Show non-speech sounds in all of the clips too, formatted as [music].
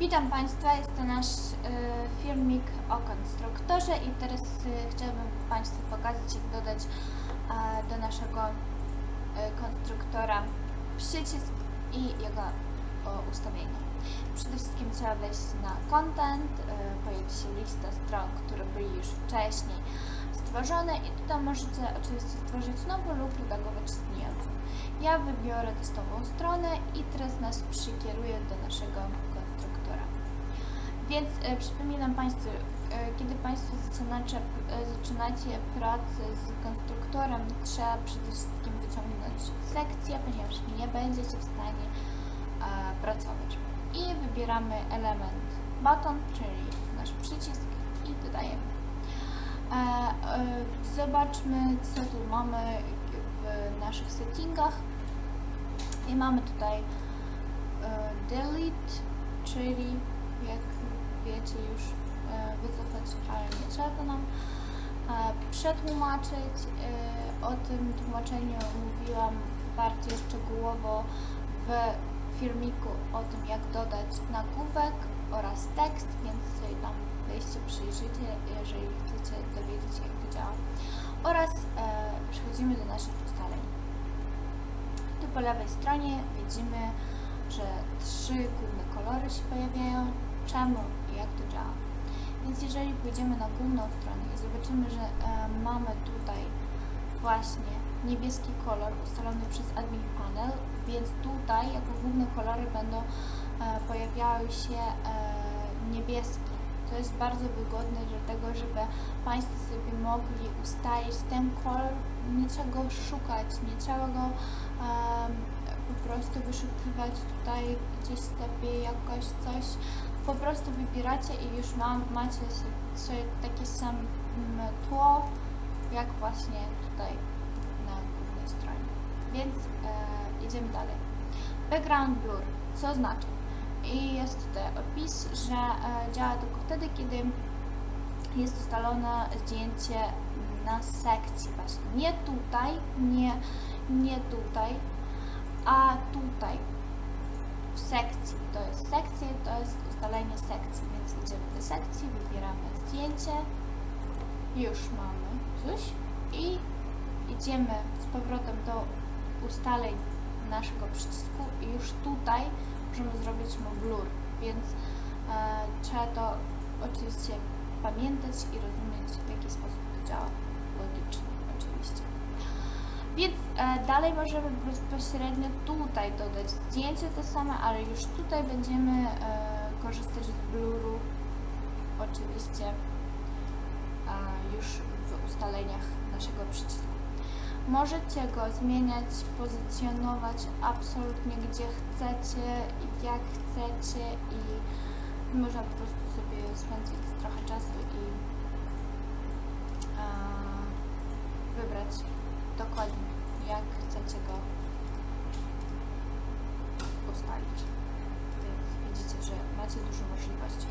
Witam Państwa, jest to nasz y, filmik o konstruktorze i teraz y, chciałabym Państwu pokazać jak dodać e, do naszego y, konstruktora przycisk i jego o, ustawienia. Przede wszystkim trzeba wejść na content, y, pojawi się lista stron, które były już wcześniej stworzone i tutaj możecie oczywiście stworzyć nową lub redagować istniejącą. Ja wybiorę testową stronę i teraz nas przykieruje do naszego. Więc e, przypominam Państwu, e, kiedy Państwo zaczynacie, e, zaczynacie pracę z konstruktorem, trzeba przede wszystkim wyciągnąć sekcję, ponieważ nie będziecie w stanie e, pracować. I wybieramy element button, czyli nasz przycisk i dodajemy. E, e, Zobaczmy, co tu mamy w naszych settingach. I mamy tutaj e, delete, czyli jak wiecie już e, wycofać, ale nie trzeba nam e, przetłumaczyć. E, O tym tłumaczeniu mówiłam bardziej szczegółowo w filmiku o tym, jak dodać nagłówek oraz tekst, więc sobie tam wejście przyjrzyjcie, jeżeli chcecie dowiedzieć się, jak to działa. Oraz przechodzimy do naszych ustaleń. Tu po lewej stronie widzimy, że trzy główne kolory się pojawiają. Czemu i jak to działa? Więc jeżeli pójdziemy na główną stronę i zobaczymy, że e, mamy tutaj właśnie niebieski kolor ustalony przez admin panel, więc tutaj jako główne kolory będą e, pojawiały się e, niebieskie. To jest bardzo wygodne, dlatego żeby Państwo sobie mogli ustalić ten kolor, nie trzeba go szukać, nie trzeba go em, po prostu wyszukiwać tutaj gdzieś sobie jakoś coś. Po prostu wybieracie i już mam, macie sobie takie same tło, jak właśnie tutaj na głównej stronie. Więc e, idziemy dalej. Background blur, co znaczy? I jest tutaj opis, że e, działa tylko wtedy, kiedy jest ustalone zdjęcie na sekcji właśnie. Nie tutaj, nie, nie tutaj, a tutaj w sekcji. To jest sekcja, to jest ustalenie sekcji, więc idziemy do sekcji, wybieramy zdjęcie, już mamy coś. I idziemy z powrotem do ustaleń naszego przycisku i już tutaj możemy zrobić mu blur, więc e, trzeba to oczywiście pamiętać i rozumieć w jaki sposób to działa logicznie oczywiście. Więc e, dalej możemy bezpośrednio tutaj dodać zdjęcie to same, ale już tutaj będziemy e, korzystać z bluru oczywiście już w ustaleniach naszego przycisku. Możecie go zmieniać, pozycjonować absolutnie gdzie chcecie, jak chcecie i można po prostu sobie spędzić trochę czasu i wybrać dokładnie jak chcecie go ustalić. Widzicie, że macie dużo możliwości.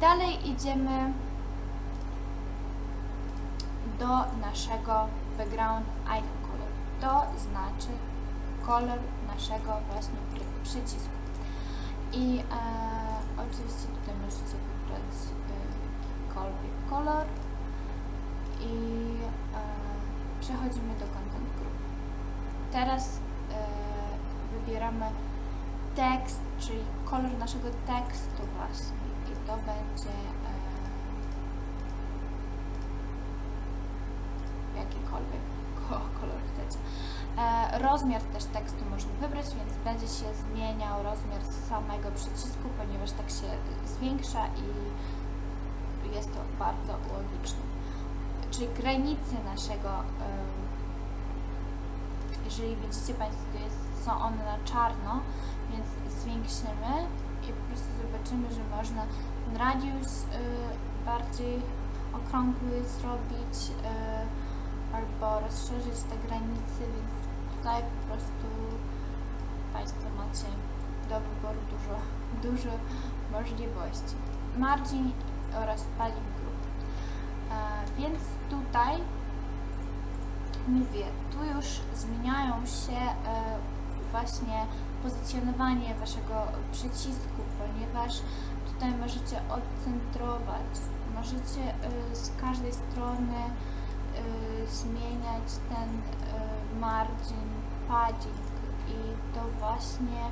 Dalej idziemy do naszego background icon color. To znaczy kolor naszego właśnie przy- przycisku. I e, oczywiście tutaj możecie wybrać e, jakikolwiek kolor i e, przechodzimy do content group. Teraz e, wybieramy tekst, czyli kolor naszego tekstu właśnie i to będzie e, jakikolwiek ko- kolor chcecie. E, rozmiar też tekstu można wybrać, więc będzie się zmieniał rozmiar samego przycisku, ponieważ tak się zwiększa i jest to bardzo logiczne. Czyli granice naszego, em, jeżeli widzicie Państwo, to jest, są one na czarno, więc zwiększymy i po prostu zobaczymy, że można ten radius y, bardziej okrągły zrobić y, albo rozszerzyć te granice, więc tutaj po prostu Państwo macie do wyboru dużo, dużo możliwości. Margin oraz padding group. E, więc tutaj mówię, tu już zmieniają się e, właśnie pozycjonowanie waszego przycisku, ponieważ tutaj możecie odcentrować, możecie y, z każdej strony y, zmieniać ten y, margin, padding i to właśnie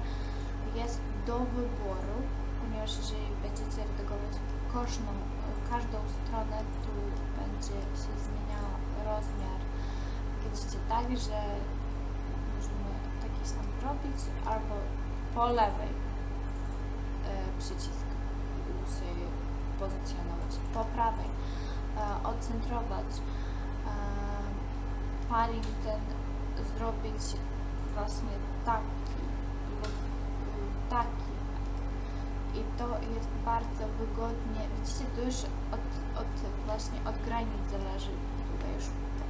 jest do wyboru, ponieważ jeżeli będziecie redagować każdą, każdą stronę, tu będzie się zmieniał rozmiar. Widzicie tak, że sam zrobić, albo po lewej e, przycisk sobie pozycjonować, po prawej e, odcentrować, e, ten zrobić właśnie taki lub taki i to jest bardzo wygodnie. Widzicie, to już od, od właśnie od granic zależy. Tutaj już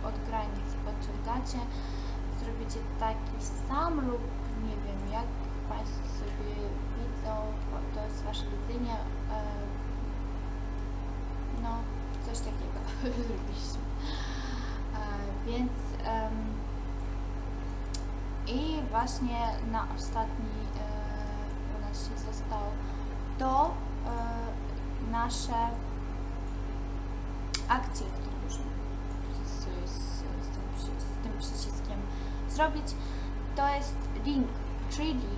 od granic podciągacie. Zrobicie taki sam lub nie wiem, jak Państwo sobie widzą, to jest Wasze widzenie. No, coś takiego [laughs] zrobiliśmy. E, Więc i właśnie na ostatni e, u nas się został to e, nasze akcje, które możemy z, z, tym, z tym przyciskiem zrobić. To jest link, czyli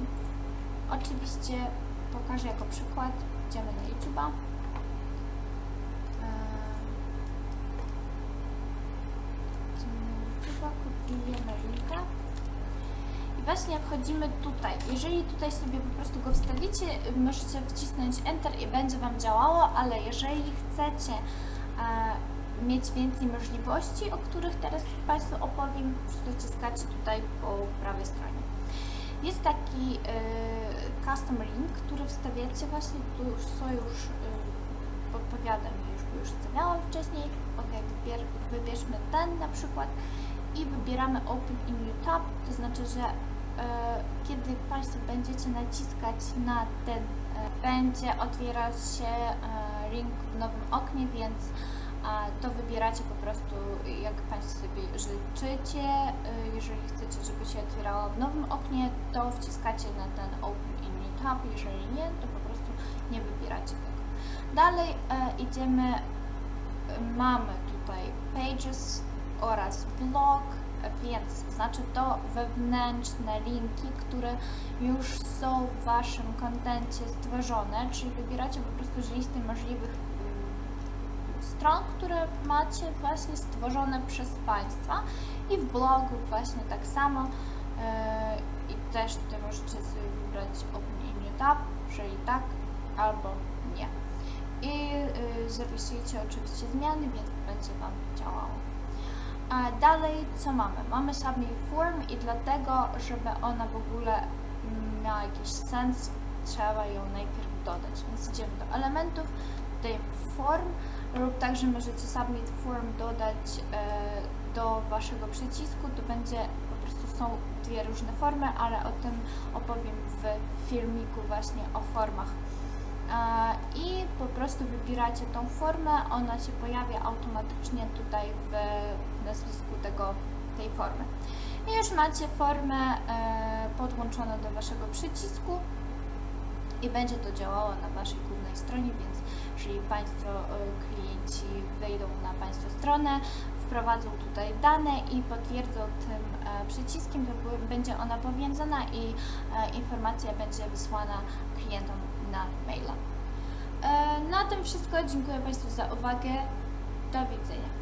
oczywiście pokażę jako przykład. Idziemy na YouTube'a. Eee, kopiujemy linka. I właśnie wchodzimy tutaj. Jeżeli tutaj sobie po prostu go wstawicie, możecie wcisnąć Enter i będzie Wam działało, ale jeżeli chcecie e, mieć więcej możliwości, o których teraz Państwu opowiem, dociskacie tutaj po prawej stronie. Jest taki e, custom link, który wstawiacie właśnie, tu są już, e, podpowiadam, już, już wstawiałam wcześniej. Ok, wybier, wybierzmy ten na przykład i wybieramy Open in New Tab, to znaczy, że e, kiedy Państwo będziecie naciskać na ten, będzie otwierać się link w nowym oknie, więc to wybieracie po prostu jak Państwo sobie życzycie. E, jeżeli chcecie, żeby się otwierało w nowym oknie, to wciskacie na ten Open in New Tab, jeżeli nie, to po prostu nie wybieracie tego. Dalej e, idziemy mamy tutaj pages oraz blog, więc znaczy to wewnętrzne linki, które już są w Waszym kontencie stworzone, czyli wybieracie po prostu z listy możliwych stron, które macie właśnie stworzone przez Państwa i w blogu właśnie tak samo e, i też tutaj możecie sobie wybrać New Tab, jeżeli tak albo nie i y, zapisujecie oczywiście zmiany, więc będzie Wam działało. A dalej co mamy? Mamy submit form i dlatego, żeby ona w ogóle miała jakiś sens, trzeba ją najpierw dodać. Więc idziemy do elementów, dodajemy form lub także możecie submit form dodać e, do Waszego przycisku. To będzie, po prostu są dwie różne formy, ale o tym opowiem w filmiku właśnie o formach E, i po prostu wybieracie tą formę, ona się pojawia automatycznie tutaj w, w nazwisku tego, tej formy. I już macie formę e, podłączoną do Waszego przycisku i będzie to działało na Waszej głównej stronie, więc jeżeli Państwo, e, klienci wejdą na Państwa stronę, wprowadzą tutaj dane i potwierdzą tym e, przyciskiem, to będzie ona powiązana i e, informacja będzie wysłana klientom na maila. Na tym wszystko. Dziękuję Państwu za uwagę. Do widzenia.